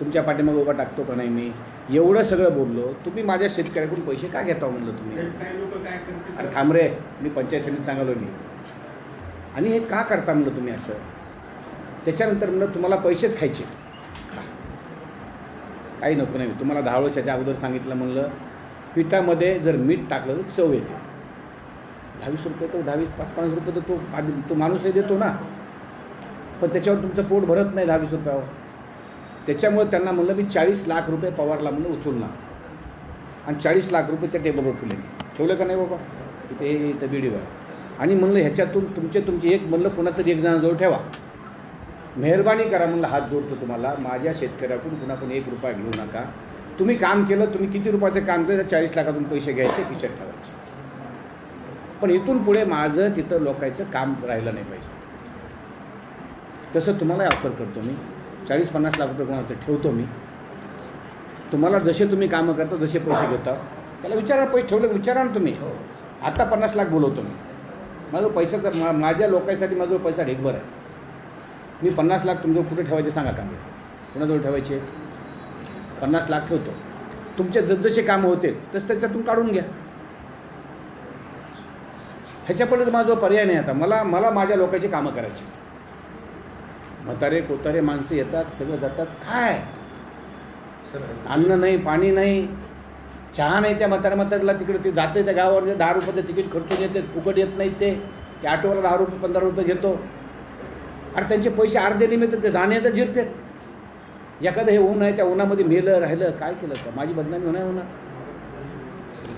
तुमच्या पाठीमागे उभा टाकतो का नाही मी? एवढं सगळं बोललो. तुम्ही माझ्या शेतकऱ्याकडून पैसे का घेता म्हणलं तुम्ही? अरे थांब रे मी पंचायत समितीत सांगालो मी. आणि हे का करता म्हणलं तुम्ही असं? त्याच्यानंतर म्हणलं तुम्हाला पैसेच खायचे का? काही नको नाही. तुम्हाला दहा वर्षाच्या अगोदर सांगितलं म्हणलं पिठामध्ये जर मीठ टाकलं तर चव येते. दहावीस रुपये तर दहावीस पाच पाच रुपये तर तो आधी तो माणूसही देतो ना. पण त्याच्यावर तुमचं पोट भरत नाही दहावीस रुपयावर. त्याच्यामुळे त्यांना म्हणलं मी चाळीस लाख रुपये पवारला म्हणलं उचलणार. आणि चाळीस लाख रुपये त्या टेबलवर ठेवले. ठेवलं का नाही बाबा? तिथे हे इथं व्हिडिओ आहे. आणि म्हणलं ह्याच्यातून तुमचे तुमचे एक म्हणलं कोणातरी एक जणाजवळ ठेवा. मेहरबानी करा म्हणलं हात जोडतो तुम्हाला. माझ्या शेतकऱ्याकडून कुणाकडून एक रुपया घेऊ नका. तुम्ही काम केलं तुम्ही किती रुपयाचं काम केलं तर चाळीस लाखातून पैसे घ्यायचे खिशात ठेवायचे. पण इथून पुढे माझं तिथं लोकांचं काम राहिलं नाही पाहिजे. तसं तुम्हाला ऑफर करतो मी. चाळीस पन्नास लाख रुपये कोणाला ठेवतो मी. तुम्हाला जसे तुम्ही कामं करता जसे पैसे घेता. त्याला विचारा पैसे ठेवले विचारा ना तुम्ही. आता पन्नास लाख बोलवतो मी. माझं पैसा तर मा- माझ्या लोकांसाठी माझा पैसा ढेकभर आहे. मी पन्नास लाख तुमच्याजवळ कुठे ठेवायचे सांगा का मी कुणाजवळ ठेवायचे? पन्नास लाख ठेवतो. तुमचे जसजसे कामं होते तस त्याच्यातून काढून घ्या. ह्याच्यापुढे माझा पर्याय नाही आता. मला मला माझ्या लोकांची कामं करायची. म्हातारे कोतारे माणसं येतात सगळं जातात. काय? अन्न नाही पाणी नाही. चहा नाही त्या म्हाताऱ्या म्हाताऱ्याला तिकडे ते जाते त्या गावावर दहा रुपयाचं तिकीट खर्चून येते फुकट येत नाहीत ते. ते ऑटोवाला दहा रुपये पंधरा रुपये घेतो. आणि त्यांचे पैसे अर्धे निमित्त ते जाणे तर जिरतात. एखादं हे ऊन आहे त्या उन्हामध्ये मेलं राहिलं काय केलं? तर माझी बदनामी होणार होणार.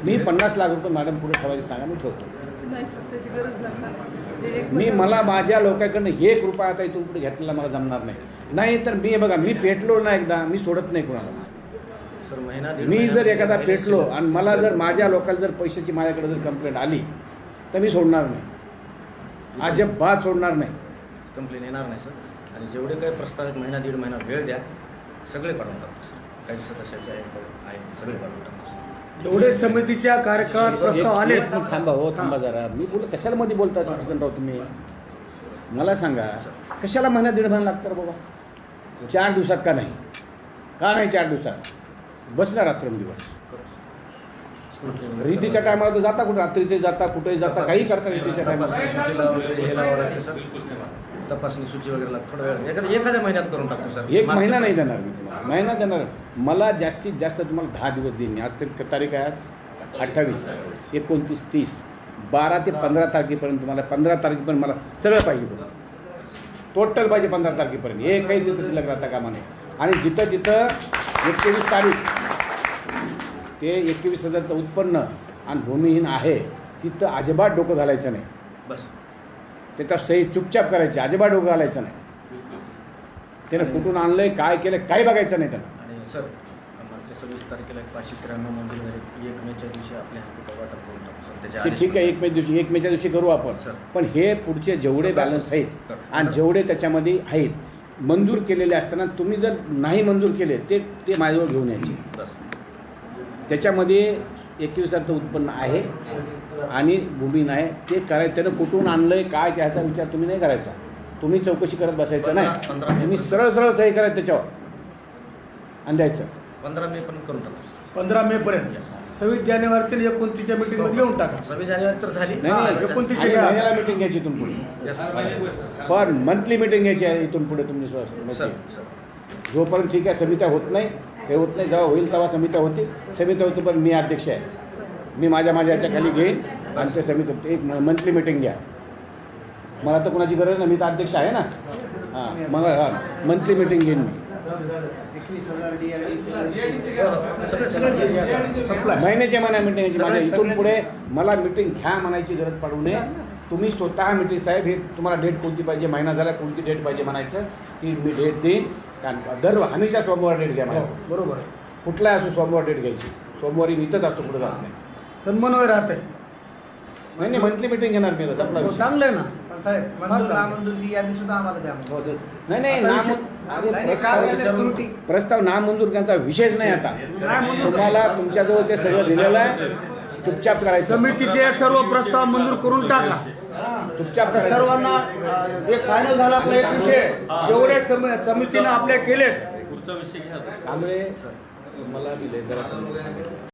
मी पन्नास लाख रुपये मॅडम पुढे ठेवायचे सांगा मी ठेवतो. नाही सर त्याची गरज लागणार नाही. एक मी मला माझ्या लोकांकडनं एक रुपया आता इथून पुढे घेतलेला मला जमणार नाही. नाही तर मी बघा मी पेटलो ना एकदा मी सोडत नाही कोणालाच. सर महिना दीड मी जर एखादा पेटलो आणि मला जर माझ्या लोकांना जर पैशाची माझ्याकडे जर कंप्लेंट आली तर मी सोडणार नाही. अजिबात सोडणार नाही. कंप्लेन येणार नाही सर. आणि जेवढे काही प्रस्तावित महिना दीड महिना वेळ द्या सगळे काढून टाकतो सर. काही सदस्याचे आहे आहे सगळे काढून टाकतो सर. जेवढे समितीच्या कार्यकाळात प्रस्ताव आले. थांबा हो थांबा जरा. मी बोल कशाला मध्ये बोलता राव तुम्ही? मला सांगा कशाला महिना दीड महिना लागतं बाबा? चार दिवसात का नाही? का नाही चार दिवसात? बसला रात्रंदिवस. रीतीच्या टायमाला तर जाता कुठे? रात्रीचे जाता कुठेही जाता काही करता रीतीच्या टायमाला. तपासणी हे सूची वगैरे लागतं थोडा वेळ. एखाद्या महिन्यात करून टाकतो सर. एक मागच्या महिना नाही देणार मी तुम्हाला. महिना देणार मला जास्तीत जास्त तुम्हाला दहा दिवस देईन मी. आज तरी तारीख आहे आज? अठ्ठावीस. एकोणतीस तीस. बारा ते पंधरा तारखेपर्यंत तुम्हाला पंधरा तारखेपर्यंत मला सगळं पाहिजे बघा. टोटल पाहिजे पंधरा तारखेपर्यंत. एकही दिवस शिल्लक राहता कामा नये. आणि जिथं जिथं एकवीस तारीख ते एकवीस हजारचं उत्पन्न आणि भूमिहीन आहे तिथं अजिबात डोकं घालायचं नाही. बस. त्याचा सही चुपचाप करायची अजिबात डोकं घालायचं नाही. त्यानं कुठून आणलंय काय केलं काही बघायचं नाही त्यानं आणि सर मागच्या सव्वीस तारखेला एक पाचशे त्र्याण्णव मंदिर झाले एक मेच्या दिवशी आपल्या हस्ते वाटप करून टाकू सर त्याच्या ते आदेश ठीक आहे एक मे दिवशी एक मेच्या दिवशी करू आपण. सर. पण हे पुढचे जेवढे बॅलन्स आहेत आणि जेवढे त्याच्यामध्ये आहेत मंजूर केलेले असताना तुम्ही जर नाही मंजूर केले ते ते माझ्याजवळ घेऊन यायचे. बस. त्याच्यामध्ये एकवीस हजारचं उत्पन्न आहे आणि भूमी आहे ते करायचं त्यानं कुठून आणलंय काय त्याचा विचार तुम्ही नाही करायचा. तुम्ही चौकशी करत बसायचं नाही. पंधरा मे तुम्ही. सरळ सरळ सही करायचं त्याच्यावर. आणि द्यायचं. पंधरा मे पर्यंत करून टाकू. पंधरा मे पर्यंत. सव्वीस जानेवारीच्या एकोणतीसच्या मीटिंगमध्ये येऊन टाका. सव्वीस जानेवारी तर झाली. नाही नाही एकोणतीस मिटिंग घ्यायची इथून पुढे. पण मंथली मिटिंग घ्यायची आहे इथून पुढे सर जोपर्यंत ठीक आहे समित्या होत नाही हे होत नाही. जेव्हा होईल तेव्हा समित्या होतील. समित्या होती पण मी अध्यक्ष आहे. मी माझ्या माझ्या याच्या खाली घेईन आणि ते समिती एक मंथली मिटिंग घ्या. मला तर कोणाची गरज नाही. मी तर अध्यक्ष आहे ना. हां मग हां मंथली मिटिंग घेईन मी. महिन्याच्या महिन्या मिटिंग माझ्या इथून पुढे मला मिटिंग घ्या म्हणायची गरज पडू नये. तुम्ही स्वतः मिटिंग साहेब हे तुम्हाला डेट कोणती पाहिजे? महिना झाला कोणती डेट पाहिजे म्हणायचं? ती मी डेट देईन. कारण दर हमेशा सोमवार डेट घ्या मला हो, बरोबर कुठलाही असो सोमवार डेट घ्यायची. सोमवारी मी इथंच असतो पुढे जात नाही. सन्मानवय राहत आहे. नाही नाही मंथली मिटिंग घेणार मी आता आपला विषय. चांगलं आहे ना. साहेब मंजूर नामंजूरची यादी सुद्धा आम्हाला द्या हो. नाही नाही आता नाम विषय- अरे नाही, प्रस्ताव त्रुटी? प्रस्ताव नामंजूर त्यांचा विषयच नाही आता. तुम्हाला तुमच्याजवळ ते सगळं दिलेलं आहे. चुपचाप करायचं. समितीचे सर्व प्रस्ताव मंजूर करून टाका. चुपचाप करायचं. सर्वांना अं, एक फायनल झाला आपला एक विषय. जेवढे सम- समितीनं आपले केलेत. पुढचा विषय घ्या. सर मला दिले जरा